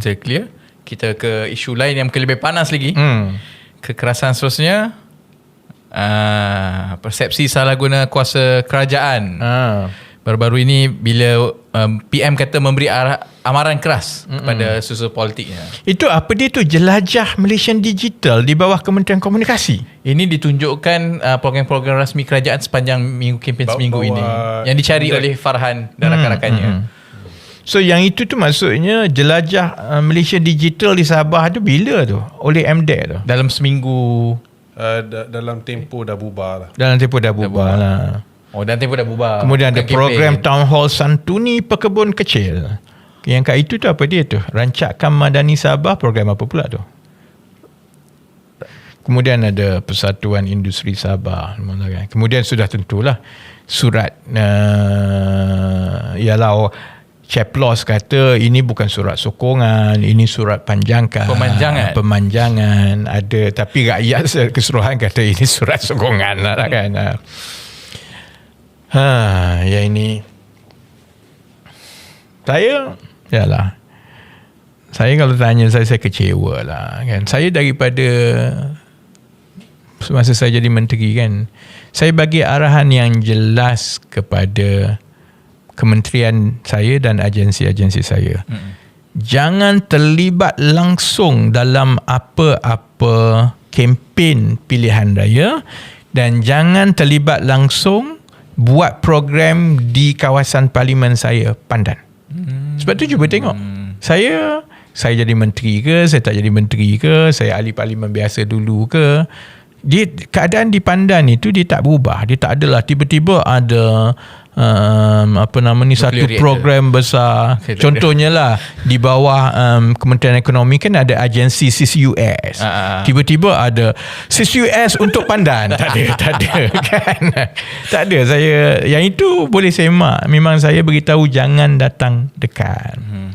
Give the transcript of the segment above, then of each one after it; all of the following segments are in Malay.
Crystal clear. Kita ke isu lain yang mungkin lebih panas lagi. Hmm. Kekerasan seterusnya. Uh, persepsi salah guna kuasa kerajaan. Ah. Baru-baru ini bila um, PM kata memberi arah, amaran keras mm kepada susu politiknya. Itu apa dia tu jelajah Malaysian Digital di bawah Kementerian Komunikasi. Ini ditunjukkan uh, program-program rasmi kerajaan sepanjang minggu kempen seminggu ini yang dicari oleh Farhan dan rakan-rakannya. So yang itu tu maksudnya jelajah uh, Malaysia Digital di Sabah tu bila tu? Oleh MDEC tu. Dalam seminggu Uh, da- dalam tempo dah bubar lah. Dalam tempoh dah bubar lah. Oh dan tempoh dah bubar. Kemudian ada Bukan program. Town Hall Santuni Pekebun Kecil. Yang kat itu tu apa dia tu? Rancakan Madani Sabah program apa pula tu? Kemudian ada Persatuan Industri Sabah. Kemudian sudah tentulah surat uh, ialah Ceplos kata ini bukan surat sokongan, ini surat panjangkan. Pemanjangan. Pemanjangan. Ada tapi rakyat keseluruhan kata ini surat sokongan lah kan. Ha, yang ini saya yalah saya kalau tanya saya saya kecewa lah kan saya daripada semasa saya jadi menteri kan saya bagi arahan yang jelas kepada kementerian saya dan agensi-agensi saya hmm. jangan terlibat langsung dalam apa-apa kempen pilihan raya dan jangan terlibat langsung buat program di kawasan parlimen saya pandan sebab tu cuba tengok. Saya saya jadi menteri ke, saya tak jadi menteri ke, saya ahli parlimen biasa dulu ke. Dia keadaan di Pandan itu dia tak berubah. Dia tak adalah tiba-tiba ada um, apa nama ni satu reactor. program besar. Saya Contohnya lah di bawah um, Kementerian Ekonomi kan ada agensi CCUS. Ah, ah. Tiba-tiba ada CCUS untuk Pandan. tak ada, tak ada kan. tak ada saya yang itu boleh semak. Memang saya beritahu jangan datang dekat. Hmm.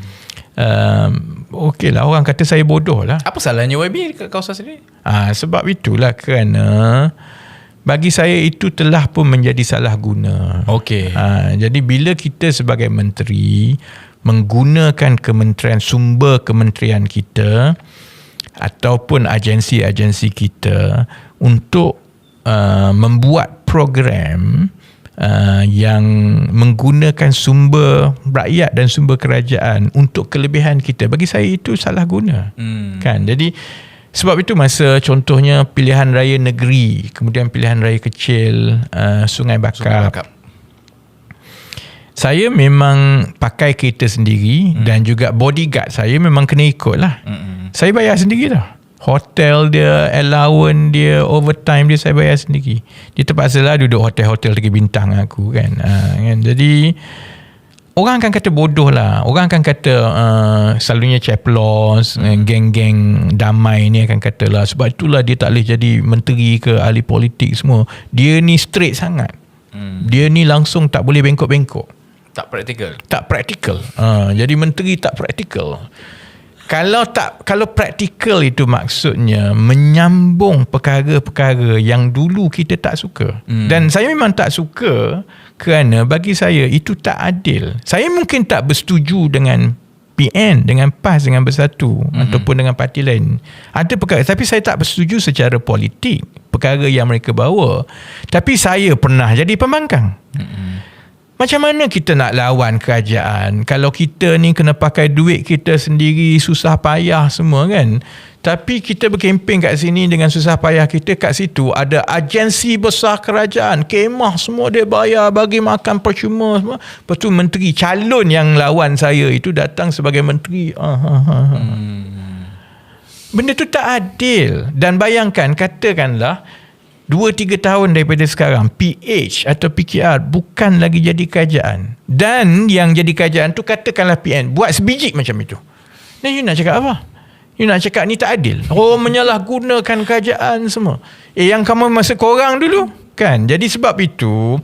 Um, Okey lah orang kata saya bodoh lah. Apa salahnya YB kat kawasan sendiri? Ah sebab itulah kerana bagi saya itu telah pun menjadi salah guna. Okey. Ha, jadi bila kita sebagai menteri menggunakan kementerian sumber kementerian kita ataupun agensi-agensi kita untuk uh, membuat program uh, yang menggunakan sumber rakyat dan sumber kerajaan untuk kelebihan kita bagi saya itu salah guna Hmm. kan jadi sebab itu masa contohnya pilihan raya negeri kemudian pilihan raya kecil uh, Sungai Bakap, Sungai Bakap. saya memang pakai kereta sendiri hmm. dan juga bodyguard saya memang kena ikut lah Hmm. saya bayar sendiri dah hotel dia allowance dia overtime dia saya bayar sendiri dia terpaksa lah duduk hotel-hotel tiga bintang aku kan, ha, kan? jadi orang akan kata bodoh lah orang akan kata uh, selalunya ceplos hmm. geng-geng damai ni akan kata lah sebab itulah dia tak boleh jadi menteri ke ahli politik semua dia ni straight sangat Hmm. dia ni langsung tak boleh bengkok-bengkok Tak praktikal. tak praktikal. Ha, jadi menteri tak praktikal. Kalau tak kalau praktikal itu maksudnya menyambung perkara-perkara yang dulu kita tak suka. Hmm. Dan saya memang tak suka kerana bagi saya itu tak adil. Saya mungkin tak bersetuju dengan PN dengan PAS dengan Bersatu hmm. ataupun dengan parti lain. Ada perkara tapi saya tak bersetuju secara politik perkara yang mereka bawa. Tapi saya pernah jadi pembangkang. Hmm. Macam mana kita nak lawan kerajaan? Kalau kita ni kena pakai duit kita sendiri susah payah semua kan? Tapi kita berkempen kat sini dengan susah payah kita kat situ ada agensi besar kerajaan. Kemah semua dia bayar bagi makan percuma semua. Lepas tu menteri calon yang lawan saya itu datang sebagai menteri. Ah, ah, ah, ah. Benda tu tak adil. Dan bayangkan, katakanlah, 2-3 tahun daripada sekarang, PH atau PKR bukan lagi jadi kerajaan. Dan yang jadi kerajaan tu katakanlah PN. Buat sebiji macam itu. Dan you nak cakap apa? You nak cakap ni tak adil. Oh, menyalahgunakan kerajaan semua. Eh, yang kamu masa korang dulu. Kan? Jadi sebab itu,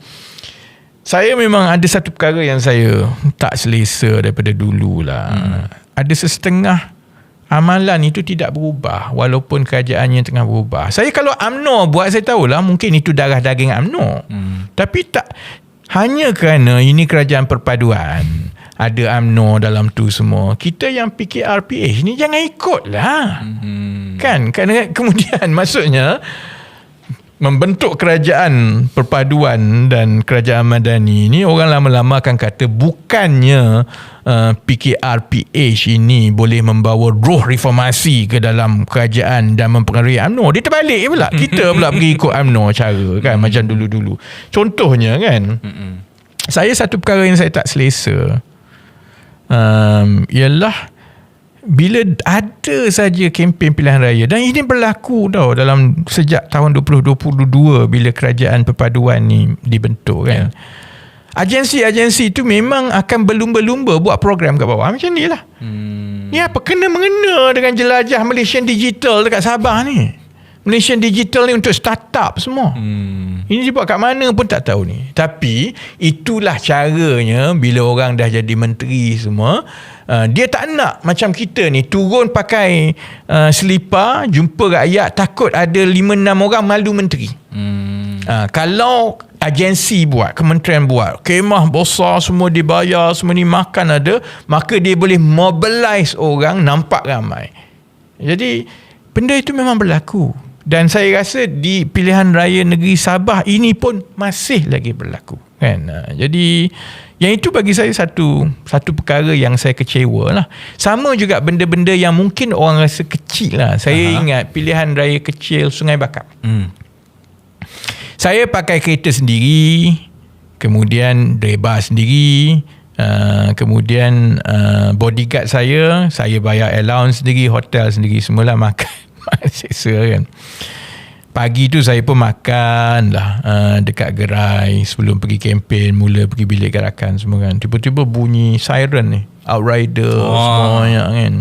saya memang ada satu perkara yang saya tak selesa daripada dulu lah. Hmm. Ada sesetengah amalan itu tidak berubah walaupun kerajaannya tengah berubah. Saya kalau UMNO buat saya tahulah mungkin itu darah daging UMNO. Hmm. Tapi tak hanya kerana ini kerajaan perpaduan ada UMNO dalam tu semua. Kita yang PKRPH ni jangan ikut lah. Hmm. Kan? Kerana kemudian maksudnya membentuk kerajaan perpaduan dan kerajaan madani ni orang lama-lama akan kata bukannya uh, PKRPH ini boleh membawa roh reformasi ke dalam kerajaan dan mempengaruhi UMNO. Dia terbalik pula. Kita pula pergi ikut UMNO cara kan macam dulu-dulu. Contohnya kan saya satu perkara yang saya tak selesa um, ialah bila ada saja kempen pilihan raya dan ini berlaku tau dalam sejak tahun 2022 bila kerajaan perpaduan ni dibentuk kan. Agensi-agensi itu memang akan berlumba-lumba buat program kat bawah macam ni lah. Hmm. Ni apa kena mengena dengan jelajah Malaysian Digital dekat Sabah ni. Malaysian Digital ni untuk startup semua. Hmm. Ini dibuat kat mana pun tak tahu ni. Tapi itulah caranya bila orang dah jadi menteri semua. Uh, dia tak nak macam kita ni turun pakai uh, selipar jumpa rakyat takut ada 5-6 orang malu menteri. Hmm. Uh, kalau agensi buat, kementerian buat, kemah besar semua dibayar, semua ni makan ada, maka dia boleh mobilize orang nampak ramai. Jadi benda itu memang berlaku. Dan saya rasa di pilihan raya negeri Sabah ini pun masih lagi berlaku. Kan? Uh, jadi yang itu bagi saya satu satu perkara yang saya kecewa lah. Sama juga benda-benda yang mungkin orang rasa kecil lah. Saya Aha. ingat pilihan raya kecil Sungai Bakap. Hmm. Saya pakai kereta sendiri, kemudian driver sendiri, uh, kemudian uh, bodyguard saya, saya bayar allowance sendiri, hotel sendiri, semualah makan. Seksa kan. Pagi tu saya pun makan lah uh, dekat gerai sebelum pergi kempen, mula pergi bilik gerakan semua kan. Tiba-tiba bunyi siren ni, outrider Wah. semuanya kan.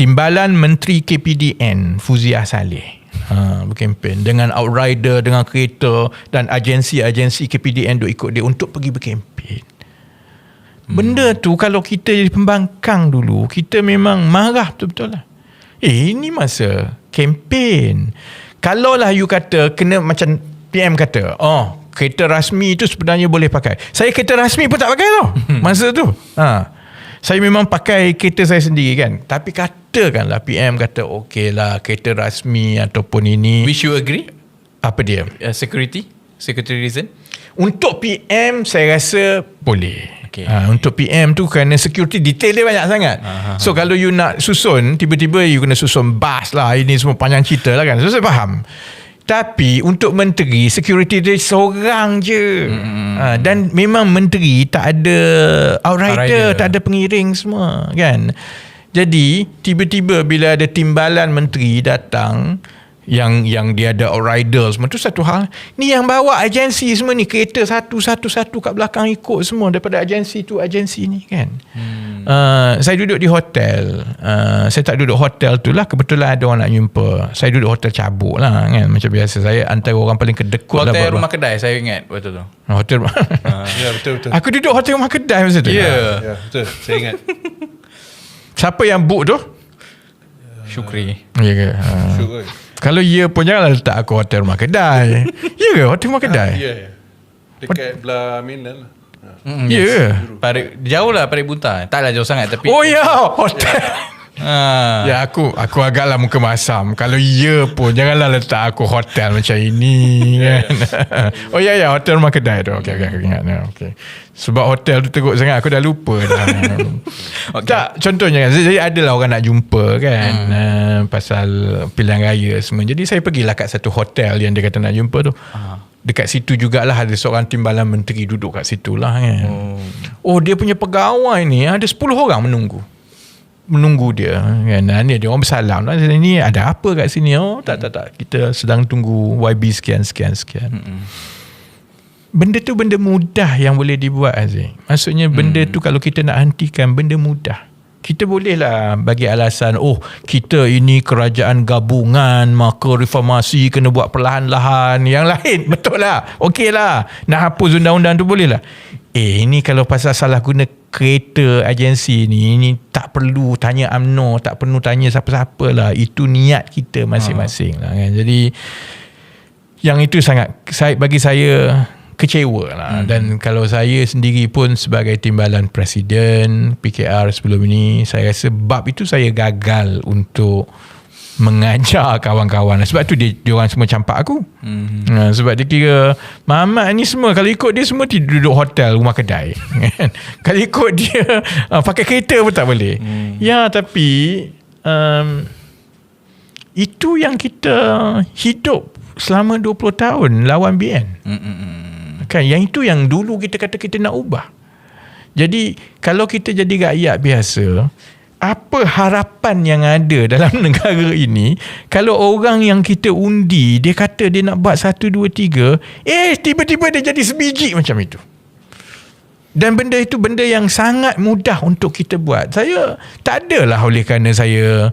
Timbalan Menteri KPDN Fuziah Saleh ha, berkempen dengan outrider dengan kereta dan agensi-agensi KPDN duk ikut dia untuk pergi berkempen. Benda tu kalau kita jadi pembangkang dulu, kita memang marah betul-betul lah. Eh, ini masa kempen. Kalau lah you kata kena macam PM kata, oh, kereta rasmi tu sebenarnya boleh pakai. Saya kereta rasmi pun tak pakai tau. Masa tu. Ha. Saya memang pakai kereta saya sendiri kan. Tapi katakanlah PM kata okey lah kereta rasmi ataupun ini. Which you agree? Apa dia? Uh, security? Security reason? Untuk PM saya rasa boleh. Okey. Ha, untuk PM tu kerana security detail dia banyak sangat. Aha. So kalau you nak susun, tiba-tiba you kena susun bas lah. Ini semua panjang cerita lah kan. So saya faham. Tapi untuk menteri security dia seorang je. Mm-hmm. Ha, dan memang menteri tak ada outrider, Outrider. tak ada pengiring semua kan. Jadi tiba-tiba bila ada timbalan menteri datang yang yang dia ada outrider semua tu satu hal. Ni yang bawa agensi semua ni kereta satu-satu-satu kat belakang ikut semua daripada agensi tu agensi ni kan. Hmm. Uh, saya duduk di hotel. Uh, saya tak duduk hotel tu lah kebetulan ada orang nak jumpa. Saya duduk hotel cabuk lah kan macam biasa. Saya antara orang paling kedekut lah. Hotel rumah kedai saya ingat waktu tu. hotel. Ya betul betul. Aku duduk hotel rumah kedai masa tu. Ya. Ya betul. Saya ingat. Siapa yang book tu? Syukri. Ya ke? Ha. Syukur. Kalau ya pun janganlah letak aku hotel rumah kedai. ya ke hotel rumah kedai? Ya ya. Dekat belah mainland lah. Mm, Ya ke? Parik, jauh lah Parik Bunta. Taklah jauh sangat tapi. Oh ya, hotel. Ha. Ya aku aku agaklah muka masam. Kalau ya pun janganlah letak aku hotel macam ini kan. oh ya ya hotel rumah kedai tu. Okey okey aku ingat. Ya, Okey. Sebab hotel tu teruk sangat aku dah lupa dah. okay. Tak contohnya kan jadi adalah orang nak jumpa kan hmm. uh, pasal pilihan raya semua. Jadi saya pergilah kat satu hotel yang dia kata nak jumpa tu. Ah. Dekat situ jugalah ada seorang timbalan menteri duduk kat situ lah kan. Oh. oh dia punya pegawai ni ada 10 orang menunggu menunggu dia kan? Ni dia orang bersalam lah. Ni ada apa kat sini? Oh tak tak tak. Kita sedang tunggu YB sekian sekian sekian. Benda tu benda mudah yang boleh dibuat Aziz. Maksudnya benda tu kalau kita nak hentikan benda mudah. Kita bolehlah bagi alasan oh kita ini kerajaan gabungan maka reformasi kena buat perlahan-lahan. Yang lain betul lah. Okey lah. Nak hapus undang-undang tu boleh lah. Eh ini kalau pasal salah guna kereta agensi ni ini tak perlu tanya UMNO tak perlu tanya siapa-siapa lah. Itu niat kita masing-masing lah kan. Jadi yang itu sangat saya bagi saya kecewa lah. Hmm. dan kalau saya sendiri pun sebagai timbalan presiden PKR sebelum ini saya rasa bab itu saya gagal untuk mengajar kawan-kawan sebab tu dia, dia orang semua campak aku hmm. uh, sebab dia kira Mamat ni semua kalau ikut dia semua tidur duduk hotel rumah kedai kan? kalau ikut dia uh, pakai kereta pun tak boleh hmm. ya tapi um, itu yang kita hidup selama 20 tahun lawan BN hmm. Kan yang itu yang dulu kita kata kita nak ubah. Jadi kalau kita jadi rakyat biasa, apa harapan yang ada dalam negara ini? Kalau orang yang kita undi dia kata dia nak buat satu dua tiga eh tiba-tiba dia jadi sebiji macam itu. Dan benda itu benda yang sangat mudah untuk kita buat. Saya tak adalah oleh kerana saya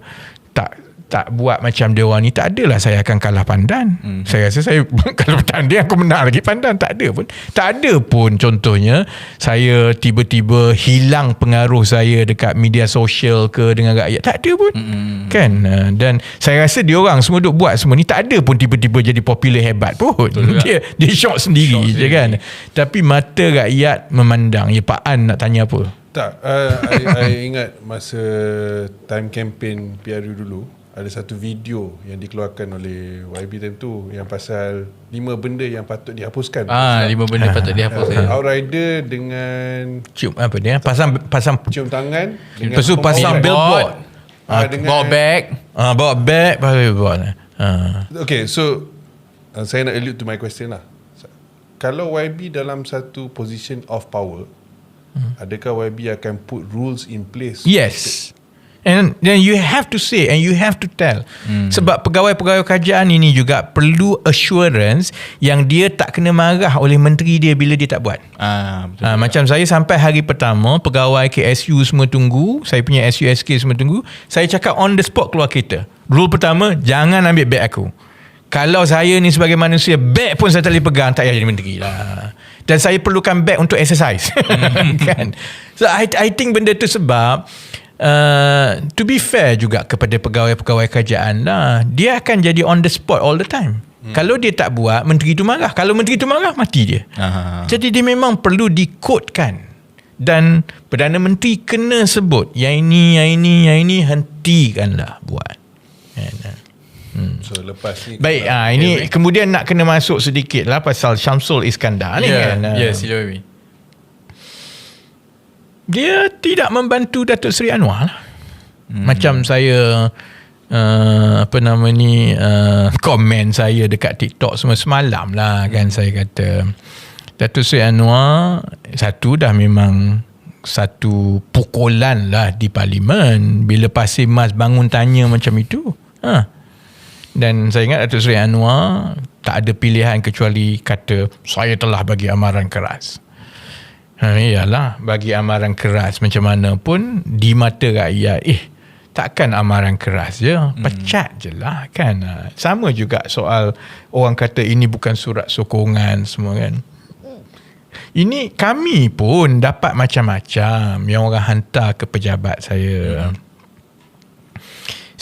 tak tak buat macam dia orang ni tak adalah saya akan kalah pandan. Hmm. saya rasa saya kalau bertanding aku menang lagi pandan. Tak ada pun. Tak ada pun contohnya saya tiba-tiba hilang pengaruh saya dekat media sosial ke dengan rakyat. Tak ada pun. Hmm. kan? Uh, dan saya rasa dia orang semua duk buat semua ni tak ada pun tiba-tiba jadi popular hebat pun. Betul dia dia shock sendiri je kan? tapi mata rakyat memandang. Ya Pak An nak tanya apa? Tak uh, I, I ingat masa time campaign PRU dulu ada satu video yang dikeluarkan oleh YB time tu yang pasal lima benda yang patut dihapuskan. Ah, lima benda ah. patut dihapus. Uh, Outrider dengan cium apa dia? Pasang pasang cium tangan dengan Lepas tu pasang billboard. Ah, dengan bawa bag. Ah, bawa bag, bawa billboard. Ah. Okay, so uh, saya nak allude to my question lah. Kalau YB dalam satu position of power, hmm. adakah YB akan put rules in place? Yes. And then you have to say and you have to tell. Hmm. Sebab pegawai-pegawai kerajaan ini juga perlu assurance yang dia tak kena marah oleh menteri dia bila dia tak buat. Ah, betul. Ah, macam saya sampai hari pertama pegawai KSU semua tunggu, saya punya SUSK semua tunggu, saya cakap on the spot keluar kereta. Rule pertama, jangan ambil beg aku. Kalau saya ni sebagai manusia, beg pun saya tak boleh pegang, tak payah jadi menteri lah. Dan saya perlukan beg untuk exercise. kan? So I, I think benda tu sebab Uh, to be fair juga kepada pegawai-pegawai kerajaan lah dia akan jadi on the spot all the time hmm. kalau dia tak buat menteri tu marah kalau menteri tu marah mati dia Aha. jadi dia memang perlu dikodkan dan Perdana Menteri kena sebut yang ini yang ini yang ini hentikanlah buat Hmm. So lepas ni Baik ah, ini kemudian nak kena masuk sedikit lah pasal Syamsul Iskandar ni yeah, kan. Ya, yeah, sila dia tidak membantu Datuk Seri Anwar lah. Hmm. Macam saya uh, apa nama ni uh, komen saya dekat TikTok semua semalam lah kan hmm. saya kata Datuk Seri Anwar satu dah memang satu pukulan lah di parlimen bila Pasir Mas bangun tanya macam itu. Ha. Dan saya ingat Datuk Seri Anwar tak ada pilihan kecuali kata saya telah bagi amaran keras. Ha, iyalah bagi amaran keras macam mana pun di mata rakyat eh takkan amaran keras je hmm. pecat je lah kan? Ha, sama juga soal orang kata ini bukan surat sokongan semua kan? Ini kami pun dapat macam-macam yang orang hantar ke pejabat saya. Hmm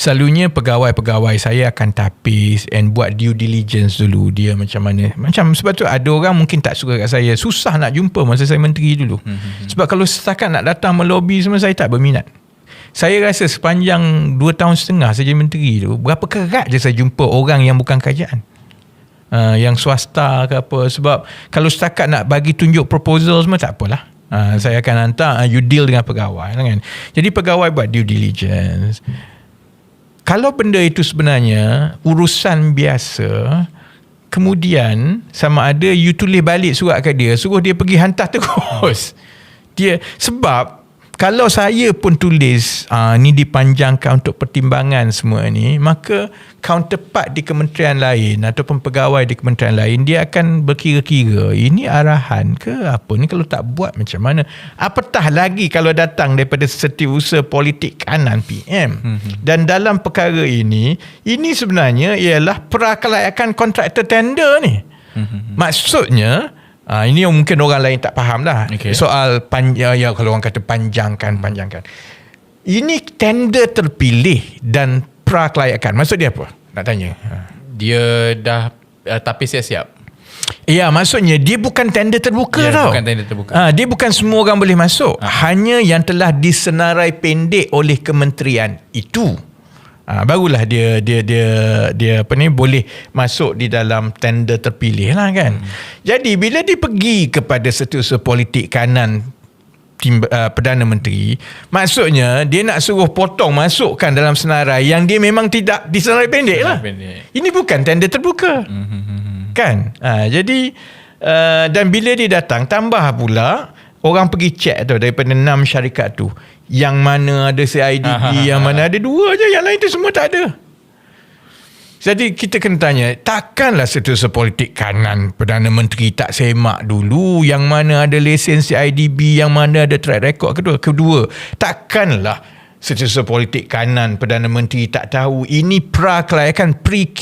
selalunya pegawai-pegawai saya akan tapis and buat due diligence dulu. Dia macam mana. Macam sebab tu ada orang mungkin tak suka kat saya. Susah nak jumpa masa saya menteri dulu. Mm-hmm. sebab kalau setakat nak datang melobi semua saya tak berminat. Saya rasa sepanjang 2 tahun setengah saya jadi menteri tu berapa kerat je saya jumpa orang yang bukan kerajaan. Uh, yang swasta ke apa. Sebab kalau setakat nak bagi tunjuk proposal semua tak apalah. Uh, saya akan hantar uh, you deal dengan pegawai kan? jadi pegawai buat due diligence kalau benda itu sebenarnya urusan biasa kemudian sama ada you tulis balik surat ke dia suruh dia pergi hantar terus. Dia sebab kalau saya pun tulis uh, ni dipanjangkan untuk pertimbangan semua ni maka counterpart di kementerian lain ataupun pegawai di kementerian lain dia akan berkira-kira ini arahan ke apa ni kalau tak buat macam mana apatah lagi kalau datang daripada setiausaha politik kanan PM hmm. dan dalam perkara ini ini sebenarnya ialah prakelayakan kontraktor tender ni hmm. maksudnya Ha, ini yang mungkin orang lain tak faham lah. Okay. Soal panjang, ya, kalau orang kata panjangkan, panjangkan. Ini tender terpilih dan pra kelayakan. Maksud dia apa? Nak tanya. Ha. Dia dah uh, tapi siap-siap. Ya, maksudnya dia bukan tender terbuka Ya, tau. bukan tender terbuka. Ha, dia bukan semua orang boleh masuk. Ha. Hanya yang telah disenarai pendek oleh kementerian itu. Ha, barulah dia dia dia dia apa ni boleh masuk di dalam tender terpilih lah kan. Hmm. Jadi bila dia pergi kepada setiausaha politik kanan tim, uh, Perdana Menteri maksudnya dia nak suruh potong masukkan dalam senarai yang dia memang tidak disenarai pendek lah. Senarai pendek. Ini bukan tender terbuka. Kan? Ha, jadi uh, dan bila dia datang tambah pula orang pergi check tu daripada enam syarikat tu yang mana ada CIDB, ha, yang mana ada dua je, yang lain tu semua tak ada. Jadi kita kena tanya, takkanlah setiausaha politik kanan Perdana Menteri tak semak dulu yang mana ada lesen CIDB, yang mana ada track record kedua. Kedua, takkanlah setiausaha politik kanan Perdana Menteri tak tahu ini pra kelayakan pre-Q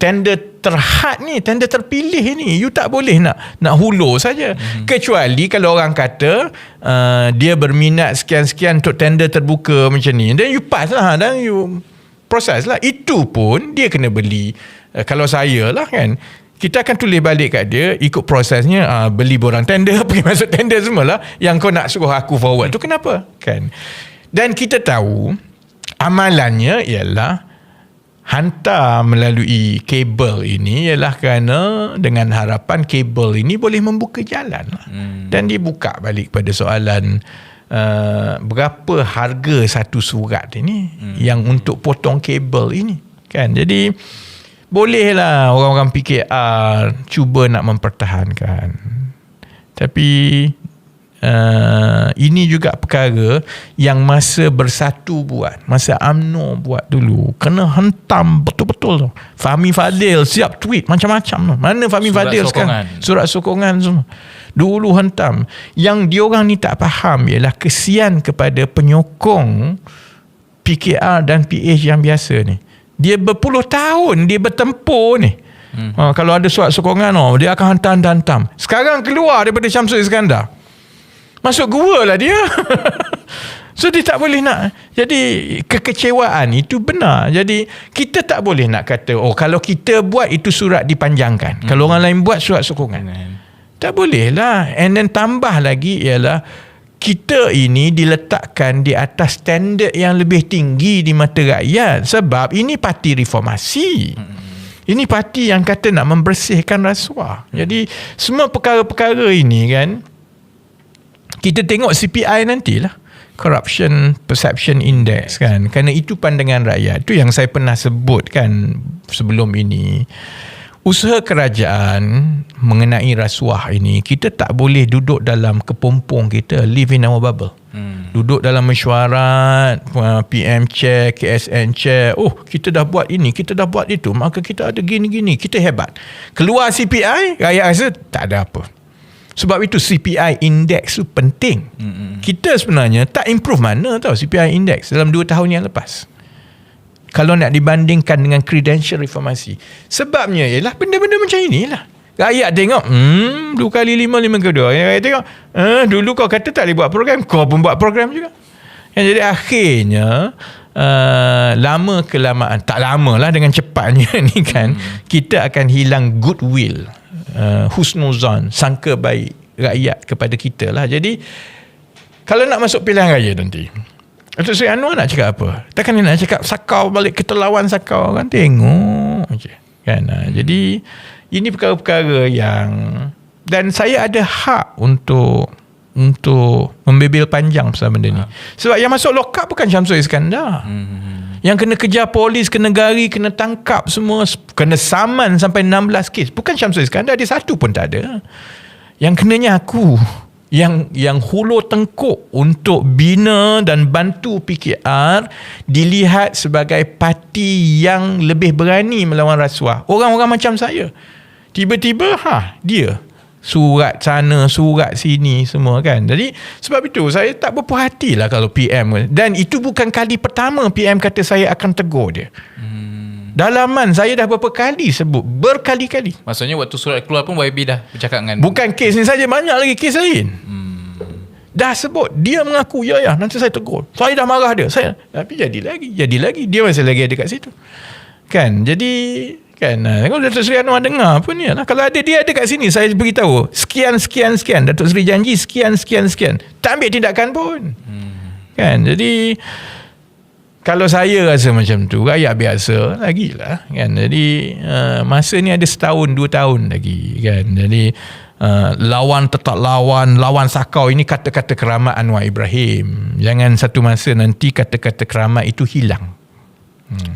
tender terhad ni, tender terpilih ni. You tak boleh nak nak hulur saja. Hmm. Kecuali kalau orang kata uh, dia berminat sekian-sekian untuk tender terbuka macam ni. Then you pass lah dan you proses lah. Itu pun dia kena beli. Uh, kalau saya lah kan, kita akan tulis balik kat dia ikut prosesnya uh, beli borang tender pergi masuk tender semualah yang kau nak suruh aku forward tu kenapa kan dan kita tahu amalannya ialah hantar melalui kabel ini ialah kerana dengan harapan kabel ini boleh membuka jalan lah. hmm. dan dibuka balik pada soalan uh, berapa harga satu surat ini hmm. yang untuk potong kabel ini kan jadi bolehlah orang-orang PKR cuba nak mempertahankan tapi uh, ini juga perkara yang masa bersatu buat masa AMNO buat dulu kena hentam betul-betul tu. Fahmi Fadil siap tweet macam-macam tu. Mana Fahmi Surat Fadil sokongan. sekarang surat sokongan semua. Dulu hentam. Yang diorang ni tak faham ialah kesian kepada penyokong PKR dan PH yang biasa ni. Dia berpuluh tahun dia bertempur ni. Hmm. ha, kalau ada surat sokongan oh, dia akan hantam-hantam sekarang keluar daripada Syamsul Iskandar masuk gua lah dia. So dia tak boleh nak. Jadi kekecewaan itu benar. Jadi kita tak boleh nak kata oh kalau kita buat itu surat dipanjangkan. Hmm. kalau orang lain buat surat sokongan. Kan. tak boleh lah. And then tambah lagi ialah kita ini diletakkan di atas standard yang lebih tinggi di mata rakyat. Sebab ini parti reformasi. Ini parti yang kata nak membersihkan rasuah. Jadi semua perkara-perkara ini kan kita tengok CPI nantilah. Corruption perception index kan? Kerana itu pandangan rakyat. Itu yang saya pernah sebut kan sebelum ini. Usaha kerajaan mengenai rasuah ini kita tak boleh duduk dalam kepompong kita live in our bubble. Hmm. duduk dalam mesyuarat uh, PM chair KSN chair. Oh kita dah buat ini kita dah buat itu maka kita ada gini-gini. Kita hebat. Keluar CPI rakyat rasa tak ada apa sebab itu CPI index tu penting hmm. kita sebenarnya tak improve mana tau CPI index dalam 2 tahun yang lepas kalau nak dibandingkan dengan credential reformasi. Sebabnya ialah benda-benda macam inilah. Rakyat tengok, hmm, dua kali lima, lima ke dua. Rakyat tengok, eh, dulu kau kata tak boleh buat program, kau pun buat program juga. Yang jadi akhirnya, uh, lama kelamaan, tak lama lah dengan cepatnya ni kan, hmm. kita akan hilang goodwill, uh, husnuzan, sangka baik rakyat kepada kita lah. Jadi, kalau nak masuk pilihan raya nanti, Datuk Seri Anwar nak cakap apa? Takkan dia nak cakap sakau balik kita lawan sakau kan tengok je. Kan? Ha, jadi ini perkara-perkara yang dan saya ada hak untuk untuk membebel panjang pasal benda ni. Sebab yang masuk lokap bukan Syamsul Iskandar. Hmm. Yang kena kejar polis, kena gari, kena tangkap semua, kena saman sampai 16 kes. Bukan Syamsul Iskandar, dia satu pun tak ada. Yang kenanya aku yang yang hulu tengkuk untuk bina dan bantu PKR dilihat sebagai parti yang lebih berani melawan rasuah. Orang-orang macam saya. Tiba-tiba ha dia surat sana, surat sini semua kan. Jadi sebab itu saya tak berpuas hati lah kalau PM dan itu bukan kali pertama PM kata saya akan tegur dia. Hmm. Dalaman saya dah berapa kali sebut berkali-kali. Maksudnya waktu surat keluar pun YB dah bercakap dengan Bukan kes ni saja banyak lagi kes lain. Hmm. Dah sebut dia mengaku ya ya nanti saya tegur. Saya dah marah dia. Saya tapi jadi lagi, jadi lagi dia masih lagi ada kat situ. Kan? Jadi Kan? Ah, Kalau Datuk Seri Anwar dengar pun ni. Lah. Kalau ada dia ada kat sini Saya beritahu. Sekian sekian sekian. Datuk Seri janji Sekian sekian sekian. Tak ambil tindakan pun. Hmm. Kan? Jadi kalau saya rasa macam tu rakyat biasa lagilah. Kan? Jadi uh, masa ni ada setahun dua tahun lagi. Kan? Jadi uh, lawan tetap lawan lawan sakau ini kata-kata keramat Anwar Ibrahim. Jangan satu masa nanti kata-kata keramat itu hilang. Hmm.